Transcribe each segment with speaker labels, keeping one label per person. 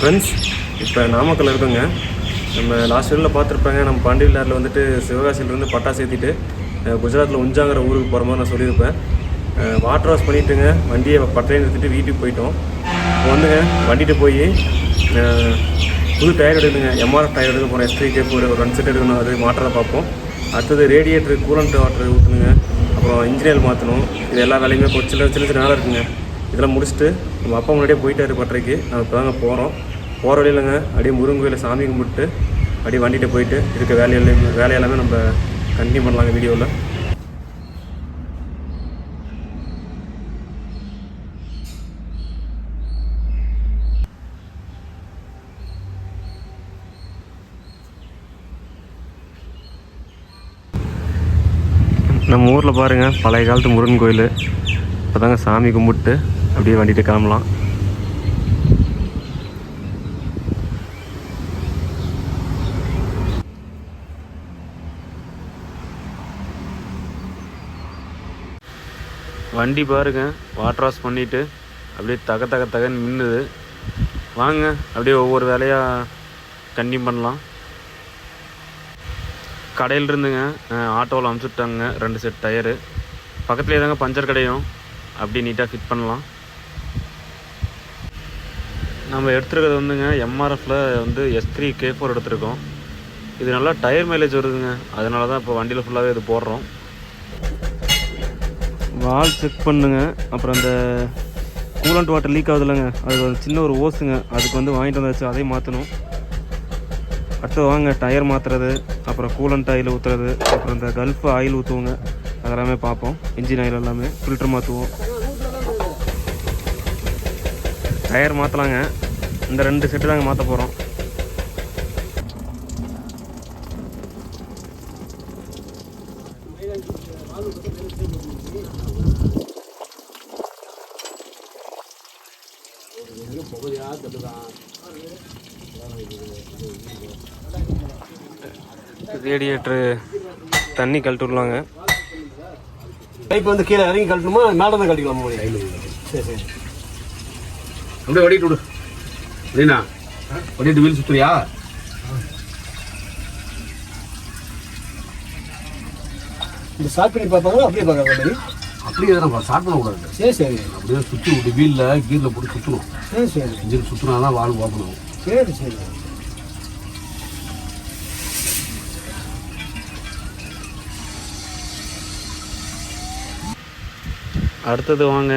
Speaker 1: Friends இப்போ நாமக்கல் இருக்குங்க. நம்ம லாஸ்ட் இயரில் பார்த்துருப்பாங்க. நம்ம பாண்டி வந்துட்டு சிவகாசியிலேருந்து பட்டா சேர்த்துட்டு குஜராத்தில் உஞ்சாங்கிற ஊருக்கு போகிற மாதிரி நான் சொல்லியிருப்பேன். வாட்டர் வாஷ் பண்ணிட்டுங்க. வண்டியை பட்டையை நிறுத்திட்டு வீட்டுக்கு போயிட்டோம். இப்போ வந்துங்க வண்டிகிட்ட போய் புது டயர் எடுக்குதுங்க எம்ஆர்எஃப் டயர் எடுக்க போகிறோம் எஸ்ட்ரி கேப் ஒரு ரன் செட் எடுக்கணும். அது மாற்றதை பார்ப்போம். அடுத்தது ரேடியேட்டர் கூலண்ட் வாட்டர் ஊற்றணுங்க அப்புறம் இன்ஜினியர் மாற்றணும் இது எல்லா வேலையுமே கொஞ்சம் சின்ன சின்ன சின்ன இருக்குங்க. இதெல்லாம் முடிச்சுட்டு நம்ம அப்பா முன்னாடியே போயிட்டாரு பட்டறைக்கு. நம்ம இப்போ தாங்க போகிறோம் போகிற வழியிலங்க அப்படியே முருகன் கோயிலில் சாமி கும்பிட்டு அப்படியே வண்டிகிட்ட போயிட்டு இருக்க வேலையெல்லாம் வேலையெல்லாமே நம்ம கண்டினியூ பண்ணலாங்க வீடியோவில் நம்ம ஊரில் பாருங்கள் பழைய காலத்து முருகன் கோயில். இப்போ தாங்க சாமி கும்பிட்டு அப்படியே வண்டிகிட்டு கிளம்பலாம். வண்டி பாருங்க. வாட்டர் வாஷ் பண்ணிவிட்டு அப்படியே தக தக தகன்னு மின்னுது. வாங்க அப்படியே ஒவ்வொரு வேலையாக கண்டினியூ பண்ணலாம். கடையில் இருந்துங்க ஆட்டோவில் அமுச்சுட்டாங்க ரெண்டு செட் டயரு பக்கத்துலேயே தாங்க பஞ்சர் கடையும். அப்படி நீட்டாக ஃபிட் பண்ணலாம். நம்ம எடுத்துருக்கிறது வந்துங்க எம்ஆர்எஃப்பில் வந்து எஸ் த்ரீ கே ஃபோர் எடுத்திருக்கோம். இது நல்லா டயர் மைலேஜ் வருதுங்க. அதனால தான் இப்போ வண்டியில் ஃபுல்லாகவே இது போடுறோம். வால் செக் பண்ணுங்க. அப்புறம் அந்த கூலண்ட் வாட்டர் லீக் ஆகுது இல்லைங்க அது ஒரு சின்ன ஒரு ஓஸுங்க அதுக்கு வந்து வாங்கிட்டு வந்தாச்சு. அதையும் மாற்றணும் அடுத்து வாங்க. டயர் மாற்றுறது அப்புறம் கூலண்ட் ஆயில் ஊற்றுறது அப்புறம் இந்த கல்ஃப் ஆயில் ஊற்றுவோங்க அதெல்லாமே பார்ப்போம். இன்ஜின் ஆயில் எல்லாமே. ஃபில்டர் மாற்றுவோம் டயர் மாற்றலாங்க இந்த ரெண்டு செட்டு தாங்க மாற்ற போகிறோம் ரேடியேட்டரு தண்ணி கழட்டி விடலாங்க
Speaker 2: பைப் வந்து கீழே இறங்கி கழட்டணுமா? மேலே தான் கழட்டிக்கலாமா சரி சரி.
Speaker 3: அப்படியே ஓடிட்டு விடு. அப்படின்னா ஓடிட்டு வீல் சுத்துறியா?
Speaker 2: இந்த ஸ்டார்ட் பண்ணி பார்ப்பாங்களா அப்படியே பார்க்குற மாதிரி
Speaker 3: அப்படியே நம்ம ஸ்டார்ட் பண்ணக்கூடாது.
Speaker 2: சரி சரி.
Speaker 3: அப்படியே சுற்றி விட்டு வீலில் கீரில் போட்டு சுற்றணும்
Speaker 2: சரி சரி.
Speaker 3: இன்ஜின் சுற்றினா தான் வால் ஓப்பன் ஆகும்.
Speaker 2: சரி சரி.
Speaker 1: அடுத்தது வாங்க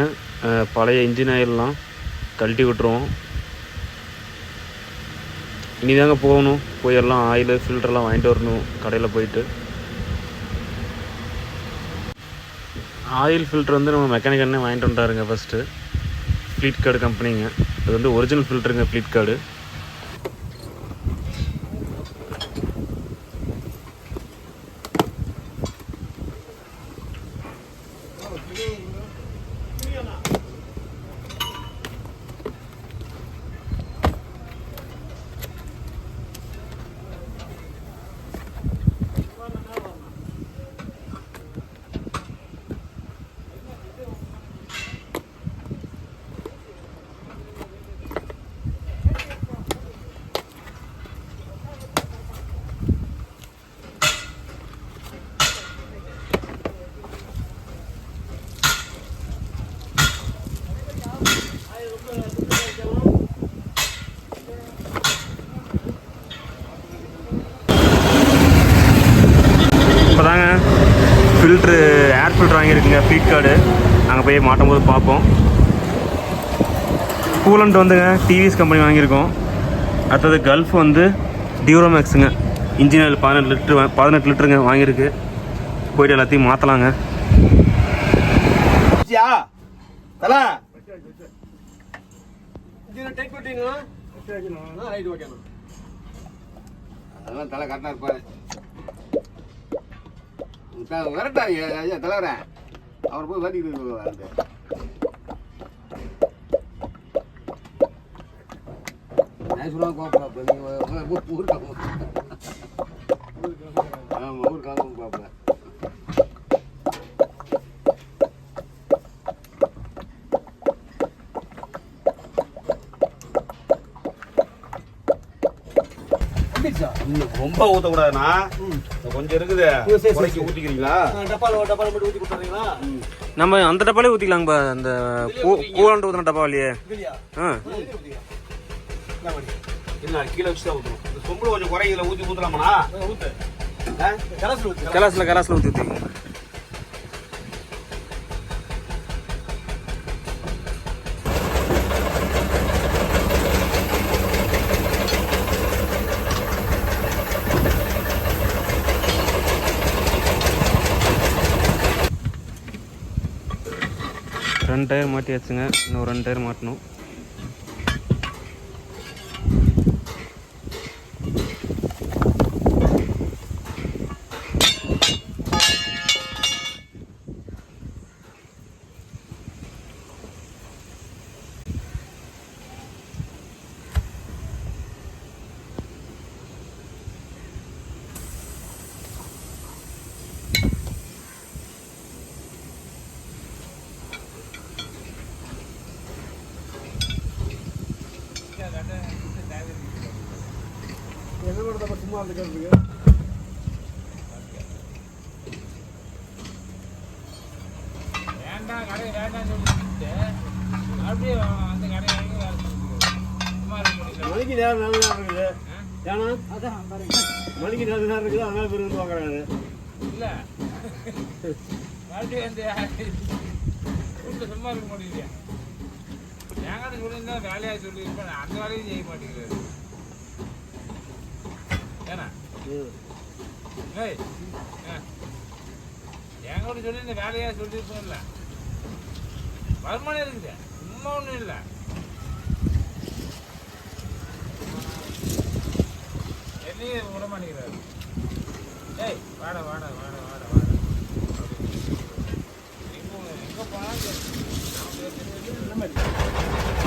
Speaker 1: பழைய இன்ஜின் ஆயிலெலாம் கழட்டி விட்டுருவோம். இனிதாங்க போகணும். போய் எல்லாம் ஆயில் ஃபில்டர்லாம் வாங்கிட்டு வரணும் கடையில் போயிட்டு. ஆயில் ஃபில்டர் வந்து நம்ம மெக்கானிக் அண்ணே வாங்கிட்டு வந்துட்டாருங்க ஃபஸ்ட்டு ஃப்ளீட் கார்டு கம்பெனிங்க இது வந்து ஒரிஜினல் ஃபில்டருங்க ஃப்ளீட் கார்டு இப்போ தாங்க ஃபில்ட்ரு ஏர் ஃபில்ட்ரு வாங்கியிருக்குங்க ஃப்ளீட் கார்டு நாங்கள் போய் மாட்டும் போது பார்ப்போம். கூலண்ட் வந்துங்க டிவிஎஸ் கம்பெனி வாங்கியிருக்கோம். அடுத்தது கல்ஃப் வந்து டியூரோமேக்ஸுங்க இன்ஜின் ஆயில் பதினெட்டு லிட்ரு பதினெட்டு லிட்டருங்க வாங்கியிருக்கு. போயிட்டு எல்லாத்தையும் மாற்றலாங்க
Speaker 3: அதெல்லாம் தலை கரெக்டாக இருப்பாரு. விரட்டா ஐயா தலைவர. அவர் போய் வண்டிக்கிட்டு வந்து நேச்சுரலாக கோப்பா நீங்கள் ஊருக்காங்க பார்ப்பேன் ரொம்ப ஊற்றக்கூடாதுண்ணா கொஞ்சம் இருக்குது.
Speaker 2: சரி.
Speaker 3: ஊற்றிக்கிறீங்களா
Speaker 2: டப்பால டப்பால மட்டும் ஊத்தி கொடுத்துறீங்களா?
Speaker 1: நம்ம அந்த டப்பாலே ஊற்றிக்கலாங்கப்பா அந்த கூலாண்டு ஊற்றின டப்பாவிலையே.
Speaker 2: இல்லையா?
Speaker 1: ஆ.
Speaker 3: இல்லை கீழே வச்சு தான் ஊற்றணும் இந்த சொம்புல கொஞ்சம் குறை இதில் ஊற்றி ஊற்றலாமாண்ணா
Speaker 2: ஊத்து கலசல்
Speaker 1: கலாஸில் ஊற்றி ஊற்றிக்கங்க ரெண்டு டயர் மாட்டியாச்சுங்க. இன்னும் ரெண்டு டயர் மாட்டணும்.
Speaker 4: கடை சொல்லிட்டு அப்படியே அந்த கடை வாங்கி வேலை முடியல.
Speaker 2: மணிக்கு நேரம் நல்ல நேரம் இருக்குது. ஏன்னா மணிக்கு நல்ல நேரம் இருக்குது அதனால பேர் வந்து வாங்குறாரு
Speaker 4: இல்ல. மறுபடியும் வந்து வீட்டுல சும்மா இருக்க முடியலையா என்கிட்ட சொல்லியிருந்தா வேலையா சொல்லியிருப்பேன். அந்த வேலையும் செய்ய மாட்டேங்கிறாரு ஏன்னா? ஏய். என்கிட்ட சொல்லி இந்த வேலையா சொல்லியிருப்பேன்ல. வருமானம் இருக்குது சும்மா ஒன்றும் இல்லை. என்னையே விட மாட்டேங்கிறாரு. ஏய் வாட வாட வாட வாட வாட. எங்க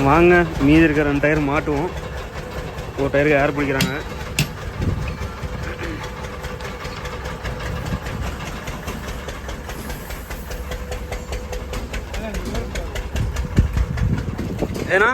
Speaker 1: வாங்க மீதி இருக்கிற ரெண்டு டயர் மாட்டுவோம். ஒரு டயருக்கு ஏர் பிடிக்கிறாங்க. ஏன்னா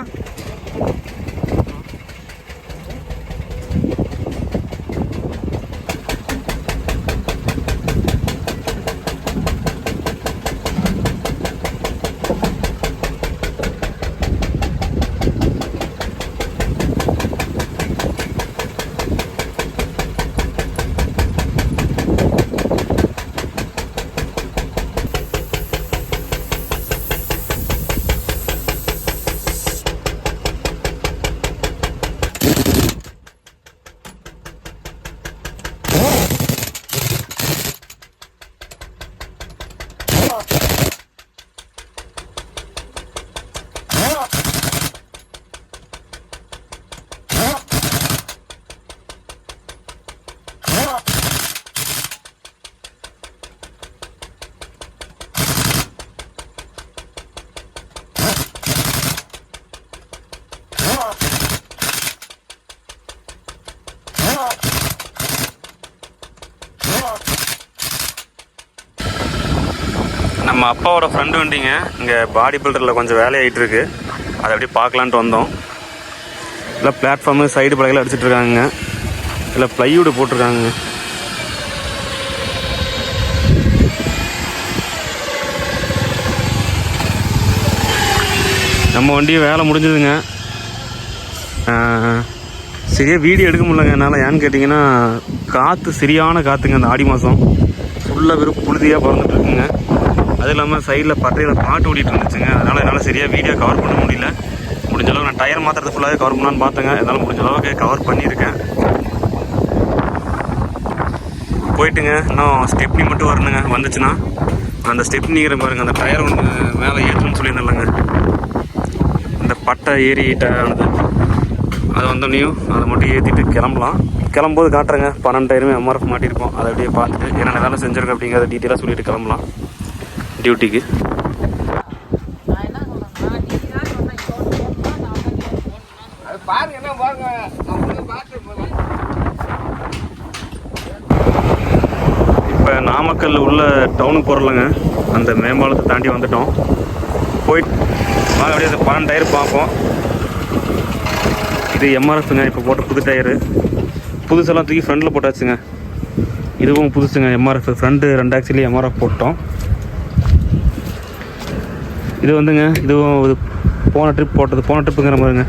Speaker 1: நம்ம அப்பாவோட ஃப்ரெண்டு வண்டிங்க. இங்கே பாடி பில்டரில் கொஞ்சம் வேலையாகிட்டு இருக்கு அதை அப்படியே பார்க்கலான்ட்டு வந்தோம். இல்லை பிளாட்ஃபார்மு சைடு பழகில் அடிச்சிட்டு இருக்காங்க. இல்லை ப்ளைவுட் போட்டிருக்காங்க. நம்ம வண்டி வேலை முடிஞ்சதுங்க. சரியாக வீடியோ எடுக்க முடியலங்க. என்னால் ஏன்னு கேட்டிங்கன்னா காற்று சரியான காற்றுங்க அந்த ஆடி மாதம் ஃபுல்லாக வெறும் புழுதியாக பறந்துட்டு அதுவும் அது இல்லாமல் சைடில் பட்டையில் பாட்டு ஓடிட்டு இருந்துச்சுங்க. அதனால் என்னால் சரியாக வீடியோ கவர் பண்ண முடியல. முடிஞ்ச அளவுக்கு நான் டயர் மாற்றுறது ஃபுல்லாகவே கவர் பண்ணலான்னு பார்த்தேங்க. என்னால் முடிஞ்ச அளவுக்கு கவர் பண்ணியிருக்கேன். போயிட்டுங்க. இன்னும் ஸ்டெப்னி மட்டும் வரணுங்க. வந்துச்சுன்னா அந்த ஸ்டெப்னிங்கிற பாருங்க. அந்த டயர் ஒன்று மேலே ஏற்றணும்னு சொல்லியிருந்தேன்லங்க. இந்த பட்டை ஏறிட்டானது அது வந்தோடனையும் அதை மட்டும் ஏற்றிட்டு கிளம்பலாம். கிளம்பும்போது காட்டுறேங்க. பன்னெண்டாயிரமே எம்ஆர்எஃப் மாட்டியிருப்போம். அதை அப்படியே பார்த்துட்டு என்னென்ன வேலை செஞ்சுருக்கோம் அப்படிங்கிறத டீட்டெயிலாக சொல்லிட்டு கிளம்பலாம். டியூட்டிக்கு.
Speaker 5: இப்போ
Speaker 1: நாமக்கல் உள்ள டவுனுக்கு போகிறலங்க அந்த மேம்பாலத்தை தாண்டி வந்துட்டோம். போயிட்டு வாங்க அப்படியே அந்த பன்னெண்டு டயர் பார்ப்போம். இது எம்ஆர்எஃப்ங்க இப்போ போட்ட புது டயரு புதுசெல்லாம் தூக்கி ஃப்ரண்டில் போட்டாச்சுங்க. இதுவும் புதுசுங்க எம்ஆர்எஃப். ஃப்ரண்ட்டு ரெண்டு ஆக்சிலி எம்ஆர்எஃப் போட்டோம். இது வந்துங்க இதுவும் இது போன ட்ரிப் போட்டது போன ட்ரிப்புங்கிற மாதிரிங்க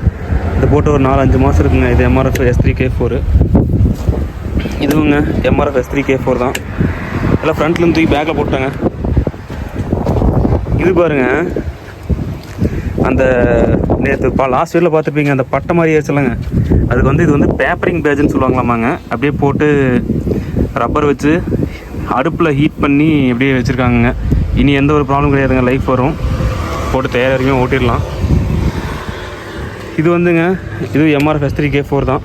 Speaker 1: இது போட்டு ஒரு நாலு அஞ்சு மாதம் இருக்குங்க இது MRF S three K four இதுவுங்க MRF S three K four தான். எல்லாம் ஃப்ரண்ட்லேருந்து தூக்கி பேக்கில் போட்டாங்க இது பாருங்க அந்த நேற்று பா லாஸ்ட் இயரில் பார்த்துருப்பீங்க அந்த பட்டை மாதிரி ஆச்சுலங்க அதுக்கு வந்து இது வந்து பேப்பரிங் பேஜ்னு சொல்லுவாங்களாமாங்க. அப்படியே போட்டு ரப்பர் வச்சு அடுப்பில் ஹீட் பண்ணி அப்படியே வச்சுருக்காங்கங்க. இனி எந்த ஒரு ப்ராப்ளம் கிடையாதுங்க லைஃப் வரும். போட்டு தயார் வரைக்கும் ஓட்டிடலாம். இது வந்துங்க இது MRF S three K four தான்.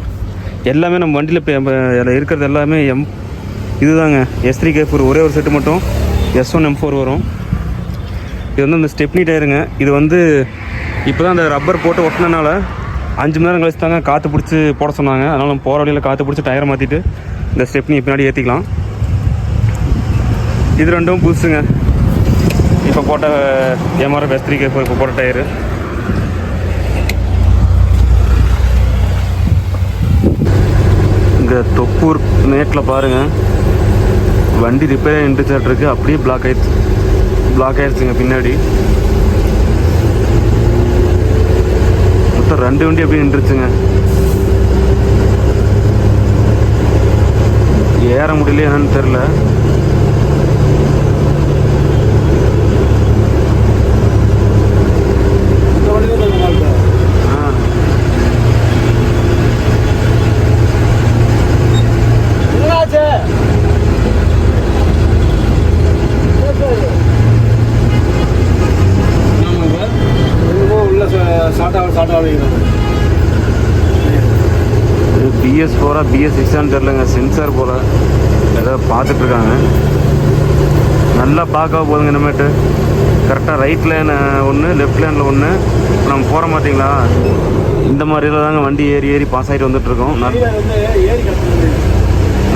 Speaker 1: எல்லாமே நம்ம வண்டியில் இப்போ அதில் இருக்கிறது எல்லாமே எம் இதுதாங்க எஸ் த்ரீ கே ஃபோர் ஒரே ஒரு செட்டு மட்டும் எஸ் ஒன் எம் ஃபோர் வரும். இது வந்து இந்த ஸ்டெப்னி டயருங்க இது வந்து இப்போ தான் அந்த ரப்பர் போட்டு ஒட்டினனால அஞ்சு மணி நேரம் கழிச்சு தாங்க காற்று பிடிச்சி போட சொன்னாங்க. அதனால் நம்ம போகிற வழியில் காற்று பிடிச்சி டயரை மாற்றிட்டு இந்த ஸ்டெப்னி பின்னாடி ஏற்றிக்கலாம் இது ரெண்டும் புதுசுங்க. இப்போ போட்ட MRF S three K four இப்போ போட்ட டயரு. இங்கே தொப்பூர் மேட்டில் பாருங்கள் வண்டி ரிப்பேர் நின்றுச்சாட்டு இருக்குது அப்படியே பிளாக் ஆயிடுச்சு. பிளாக் ஆயிடுச்சுங்க பின்னாடி. மொத்தம் ரெண்டு வண்டி அப்படியே நின்றுச்சுங்க. ஏற முடியல என்னன்னு தெரில
Speaker 2: இந்த வண்டி தான் நம்ம வாழ்க்கை.
Speaker 1: ஆ
Speaker 2: என்னாச்சு? என்னமோ உள்ள ஸ்டார்ட் ஆக ஸ்டார்ட் ஆகுது
Speaker 1: பிஎஸ் பிஎஸ் சிக்ஸான்னு தெரிலங்க சென்சார் போல். ஏதோ பார்த்துட்ருக்காங்க. நல்லா பார்க்க போதுங்க இனிமேட்டு. கரெக்டாக ரைட் லேன் ஒன்று லெஃப்ட் லேனில் ஒன்று நம்ம போகிற மாட்டிங்களா? இந்த மாதிரில தாங்க வண்டி ஏறி ஏறி பாஸ் ஆகிட்டு வந்துட்டு இருக்கோம்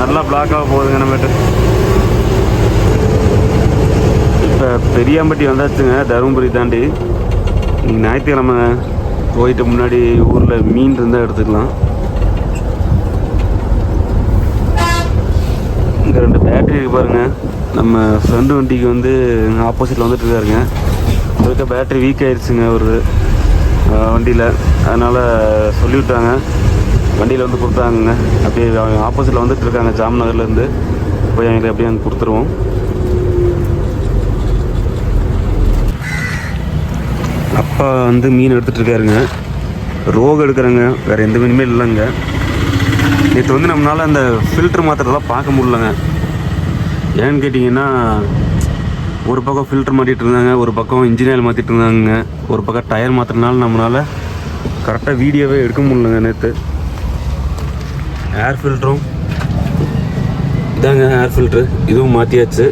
Speaker 1: நல்லா பிளாக்காக போகுதுங்க இனிமேட்டு. இப்போ பெரியாம்பட்டி வந்தாச்சுங்க தருமபுரி தாண்டி. நீங்கள் ஞாயிற்றுக்கிழமை போயிட்டு முன்னாடி ஊரில் மீன் இருந்தால் எடுத்துக்கலாம் இங்கே ரெண்டு இருக்கு பாருங்க. நம்ம ஃப்ரெண்டு வண்டிக்கு வந்து ஆப்போசிட்டில் வந்துட்டு இருக்காருங்க. இருக்க பேட்டரி வீக் ஆயிடுச்சுங்க ஒரு வண்டியில். அதனால் சொல்லிவிட்டாங்க. வண்டியில் வந்து கொடுத்தாங்கங்க. அப்படியே அவங்க ஆப்போசிட்டில் வந்துட்டு இருக்காங்க ஜாம்நகர்லேருந்து போய் எங்களுக்கு அப்படியே அங்கே கொடுத்துருவோம். அப்பா வந்து மீன் எடுத்துகிட்டு இருக்காருங்க. ரோகு எடுக்கிறேங்க. வேறு எந்த மீனுமே இல்லைங்க. நேற்று வந்து நம்மளால் அந்த ஃபில்ட்ரு மாத்திரத்தெல்லாம் பார்க்க முடியலங்க. ஏன்னு கேட்டிங்கன்னா ஒரு பக்கம் ஃபில்டர் மாட்டிகிட்டு இருந்தாங்க ஒரு பக்கம் இன்ஜினியர் மாற்றிட்டு இருந்தாங்க. ஒரு பக்கம் டயர் மாற்றுறதுனால நம்மளால் கரெக்டாக வீடியோவே எடுக்க முடியலங்க நேற்று ஏர் ஃபில்டரும் இதாங்க ஏர் ஃபில்ட்ரு இதுவும் மாற்றியாச்சு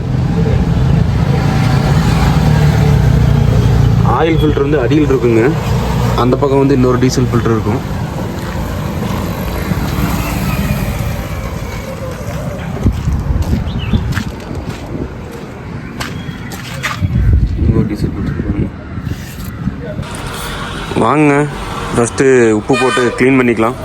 Speaker 1: ஆயில் ஃபில்டர் வந்து அடியில் இருக்குங்க. அந்த பக்கம் வந்து இன்னொரு டீசல் ஃபில்ட்ரு இருக்கும் இன்னொரு டீசல் ஃபில்டர் இருக்குங்க வாங்க. ஃபஸ்ட்டு உப்பு போட்டு க்ளீன் பண்ணிக்கலாம்.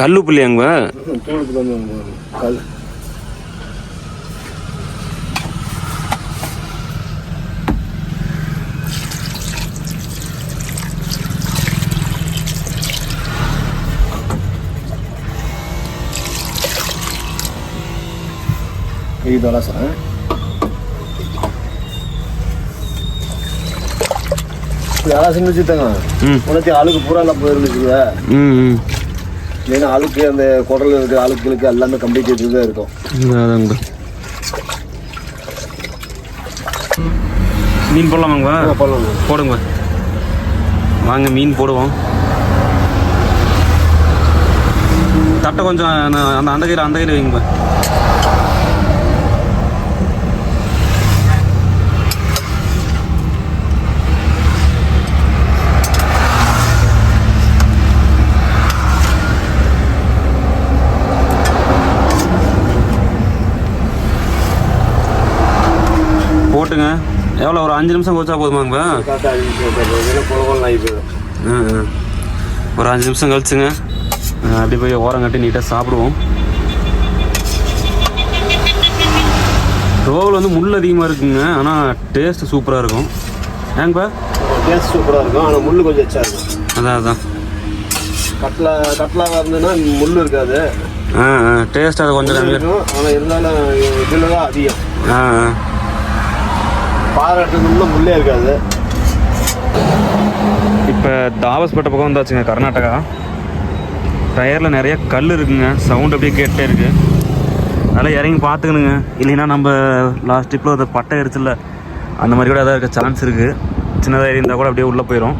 Speaker 1: கல் உப்பு இல்லையாங்க
Speaker 2: கல் இதெல்லாம் சார் யாரா செஞ்சு வச்சுட்டாங்க உனக்கு அழுக்கு பூரா எல்லாம் போயிருந்துச்சுங்க ஏன்னா அழுக்கு அந்த குடல் இருக்கிற அழுக்குகளுக்கு எல்லாமே கம்ப்ளீட் தான் இருக்கும்.
Speaker 1: மீன் போடலாமாங்க
Speaker 2: பண்ணலாம்
Speaker 1: போடுங்க. வாங்க மீன் போடுவோம். தட்டை கொஞ்சம் அந்த அந்த கையில் அந்த கையில் வைங்க போட்டுங்க எவ்வளோ ஒரு அஞ்சு நிமிஷம் கோச்சா போதுமாங்கப்பா. ஒரு அஞ்சு நிமிஷம் கழிச்சுங்க. ஆ, அப்படியே போய் ஓரம் கட்டி நீட்டாக சாப்பிடுவோம். ரோல் வந்து முள் அதிகமாக இருக்குங்க ஆனால் டேஸ்ட் சூப்பராக இருக்கும். ஏங்கப்பா?
Speaker 2: டேஸ்ட் சூப்பராக இருக்கும் ஆனால் முள் கொஞ்சம் எச்சா இருக்கும்.
Speaker 1: அதான் அதான்.
Speaker 2: கட்லா கட்லாவாக இருந்ததுன்னா முள் இருக்காது.
Speaker 1: ஆ டேஸ்ட் அது கொஞ்சம்
Speaker 2: ஆனால் இருந்தாலும் இதில் தான் அதிகம்
Speaker 1: ஆ.
Speaker 2: பாராட்டுக்குள்ள முள்ளே இருக்காது.
Speaker 1: இப்போ தாவஸ்பேட்டை பக்கம் வந்தாச்சுங்க கர்நாடகா. டயரில் நிறைய கல் இருக்குங்க சவுண்ட் அப்படியே கேட்டே இருக்குது அதெல்லாம் இறங்கி பார்த்துக்கணுங்க. இல்லைன்னா நம்ம லாஸ்ட் ட்ரிப்பில் அந்த பட்டை எரிச்சல அந்த மாதிரி கூட எதாவது இருக்க சான்ஸ் இருக்குது சின்னதாக இருந்தால் கூட அப்படியே உள்ளே போயிடும்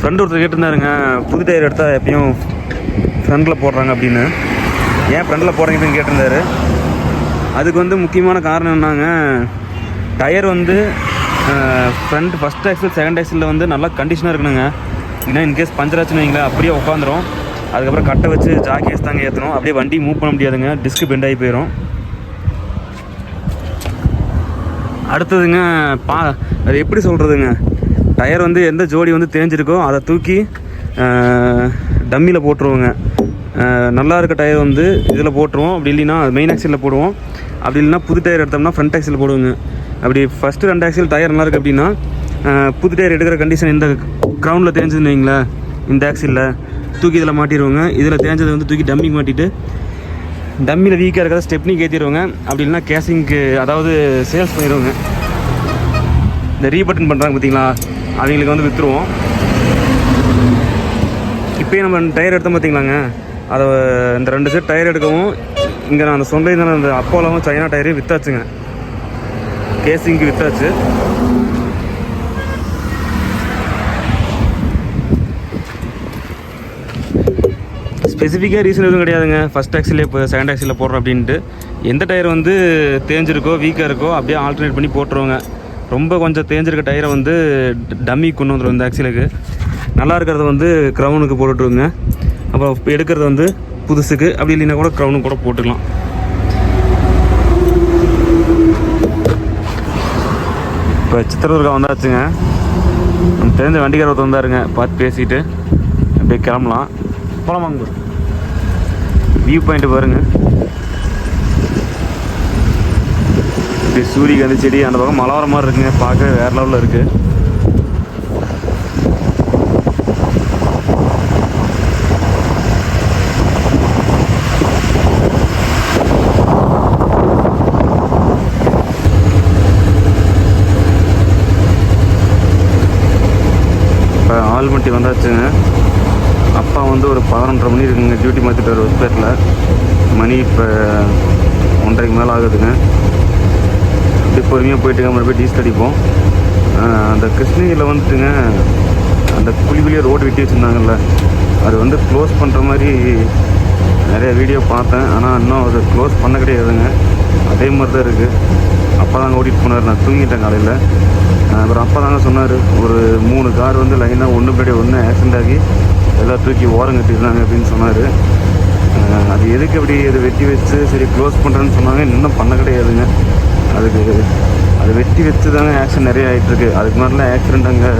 Speaker 1: ஃப்ரெண்டு ஒருத்தர் கேட்டிருந்தாருங்க புது டயர் எடுத்தால் எப்பயும் ஃப்ரண்டில் போடுறாங்க அப்படின்னு. ஏன் ஃப்ரண்டில் போடுறீங்கன்னு கேட்டிருந்தாரு. அதுக்கு வந்து முக்கியமான காரணம் என்னங்க டயர் வந்து ஃப்ரண்ட் ஃபஸ்ட் ஆக்சில் செகண்ட் ஆக்சிலில் வந்து நல்லா கண்டிஷனாக இருக்கணுங்க. ஏன்னா இன்கேஸ் பஞ்சர் ஆச்சுன்னு வைங்களேன் அப்படியே உட்காந்துரும். அதுக்கப்புறம் கட்டை வச்சு ஜாக்கேஸ் தாங்க ஏற்றணும் அப்படியே வண்டி மூவ் பண்ண முடியாதுங்க. டிஸ்க் பெண்ட் ஆகி போயிடும் அடுத்ததுங்க பா அது எப்படி சொல்கிறதுங்க டயர் வந்து எந்த ஜோடி வந்து தேஞ்சிருக்கோ அதை தூக்கி டம்மியில் போட்டுருவோங்க. நல்லா இருக்க டயர் வந்து இதில் போட்டுருவோம். அப்படி இல்லைன்னா மெயின் ஆக்சிலில் போடுவோம். அப்படி இல்லைன்னா புது டயர் எடுத்தோம்னா ஃப்ரண்ட் ஆக்சில் போடுவோங்க. அப்படி ஃபஸ்ட்டு ரெண்டு ஆக்சில் டயர் நல்லா இருக்குது அப்படின்னா புது டயர் எடுக்கிற கண்டிஷன் இந்த க்ரௌண்டில் தேஞ்சதுன்னு வைங்களேன் இந்த ஆக்சிலில் தூக்கி இதில் மாட்டிடுவோங்க இதில் தேஞ்சதை வந்து தூக்கி டம்மிங் மாட்டிட்டு டம்மியில் வீக்காக இருக்கிறத ஸ்டெப்னிக்கு ஏற்றிடுவாங்க அப்படி இல்லைன்னா கேசிங்க்கு அதாவது சேல்ஸ் பண்ணிடுவோங்க. இந்த ரீபட்டன் பண்ணுறாங்க பார்த்தீங்களா அவங்களுக்கு வந்து விற்றுருவோம் இப்போயே நம்ம டயர் எடுத்தோம் பார்த்தீங்களாங்க அதை இந்த ரெண்டு செட் டயர் எடுக்கவும் இங்கே நான் அந்த சொன்ன அந்த அப்போலாவும் சைனா டயரையும் விற்றாச்சுங்க கேசிங்க்கு விற்றாச்சு ஸ்பெசிஃபிக்காக ரீசன் எதுவும் கிடையாதுங்க. ஃபஸ்ட் ஆக்சிலே இப்போ செகண்ட் டாக்ஸியில் போடுறோம் அப்படின்ட்டு. எந்த டயர் வந்து தேஞ்சிருக்கோ வீக்காக இருக்கோ அப்படியே ஆல்டர்னேட் பண்ணி போட்டுருவோங்க. ரொம்ப கொஞ்சம் தேஞ்சிருக்க டயரை வந்து டம்மி கொண்டு வந்துடும் இந்த ஆக்சிலுக்கு நல்லா இருக்கிறத வந்து க்ரௌனுக்கு போட்டுட்ருங்க அப்புறம் இப்போ எடுக்கிறது வந்து புதுசுக்கு அப்படி இல்லைன்னா கூட க்ரௌனும் கூட போட்டுக்கலாம். இப்போ சித்திரதுர்கா வந்தாச்சுங்க. நம்ம தெரிஞ்ச வண்டிக்கார ஒருத்தர் வந்தாருங்க. பார்த்து பேசிட்டு அப்படியே கிளம்பலாம். போகலாமாங்க வியூ பாயிண்ட் பாருங்க. இப்படி சூரியகாந்தி செடி அந்த பக்கம் மலை வர மாதிரி இருக்குங்க. பார்க்க வேற லெவலில் இருக்குது இப்போ வந்தாச்சுங்க. அப்பா வந்து ஒரு பதினொன்றரை மணி இருக்குங்க. டியூட்டி மாற்றிட்டார் ஹாஸ்பிட்டலில் மணி இப்போ ஒன்றரைக்கு மேலே ஆகுதுங்க. அப்படி பொறுமையாக போயிட்டு மறுபடியும் போய் டீஸ்ட் அடிப்போம் அந்த கிருஷ்ணகிரியில் வந்துட்டுங்க அந்த குழி ரோடு வெட்டி வச்சுருந்தாங்கல்ல அது வந்து க்ளோஸ் பண்ணுற மாதிரி நிறைய வீடியோ பார்த்தேன். ஆனால் இன்னும் அது க்ளோஸ் பண்ண கிடையாதுங்க. அதே மாதிரி தான் இருக்குது அப்போ தாங்க ஓட்டிகிட்டு போனார். நான் தூங்கிட்டேன் காலையில். அப்புறம் அப்பா தாங்க சொன்னார் ஒரு மூணு கார் வந்து லைனாக ஒன்று படி ஒன்று ஆக்சிடென்ட் ஆகி எல்லாம் தூக்கி ஓரம் கட்டியிருந்தாங்க அப்படின்னு சொன்னார். அது எதுக்கு அப்படி இது வெட்டி வச்சு சரி க்ளோஸ் பண்ணுறேன்னு சொன்னாங்க இன்னும் பண்ண கிடையாதுங்க. அதுக்கு அது வெட்டி வச்சு தாங்க ஆக்சிடென்ட் நிறைய ஆகிட்டுருக்கு அதுக்கு மாதிரிலாம் ஆக்சிடென்ட் அங்கே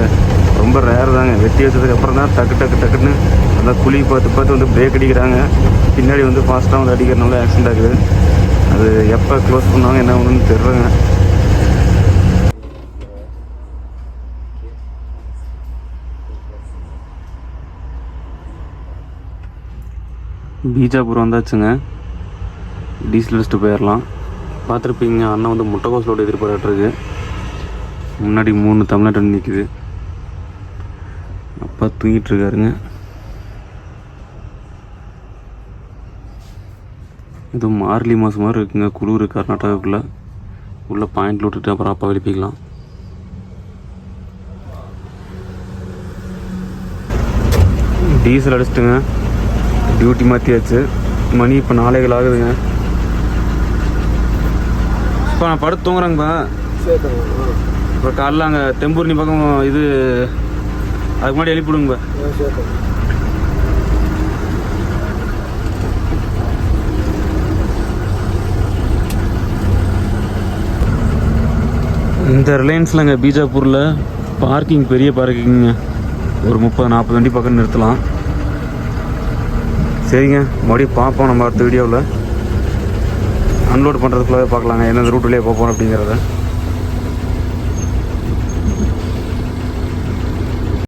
Speaker 1: ரொம்ப ரேர் தாங்க. வெட்டி வச்சதுக்கப்புறம் தான் டக்கு டக்கு டக்குன்னு அந்த குழி பார்த்து பார்த்து வந்து பிரேக் அடிக்கிறாங்க. பின்னாடி வந்து ஃபாஸ்ட்டாக வந்து அடிக்கிறனால ஆக்சிடென்ட் ஆகுது. அது எப்போ க்ளோஸ் பண்ணுவாங்க என்ன ஒன்றுன்னு தெரிலங்க பீஜாபுரம் வந்தாச்சுங்க. டீசல் அடிச்சுட்டு போயிடலாம் பார்த்துருப்பீங்க அண்ணன் வந்து முட்டைக்கோசலோட எதிர்பார்த்துருக்கு முன்னாடி மூணு தமிழ்நாட்டு நிற்கிது நிற்குது அப்பா தூங்கிட்டு இருக்காருங்க இது மார்லி மாதம் மாதிரி இருக்குங்க குளிர் கர்நாடகாவுக்குள்ளே. உள்ளே பாயிண்டில் விட்டுட்டு அப்புறம் அப்பா வெளிப்பிக்கலாம் டீசல் அடிச்சிட்டுங்க. டியூட்டி மாற்றியாச்சு மணி இப்போ நாளைகள் ஆகுதுங்க. இப்போ நான் படுத்து தூங்குறேங்கப்பா இப்போ காலைல அங்கே தெம்பூர்ணி பக்கம் இது அதுக்கு முன்னாடி எழுப்பிடுங்கப்பா இந்த ரிலையன்ஸ்லங்க பீஜாப்பூரில் பார்க்கிங் பெரிய பார்க்கிங்க ஒரு முப்பது நாற்பது வண்டி பக்கம் நிறுத்தலாம். சரிங்க. மறுபடியும் பார்ப்போம் நம்ம அடுத்த வீடியோவில் அன்லோட் பண்ணுறதுக்குள்ளே பார்க்கலாங்க. எந்தெந்த ரூட்டுலேயே வழியாக அப்படிங்கிறத.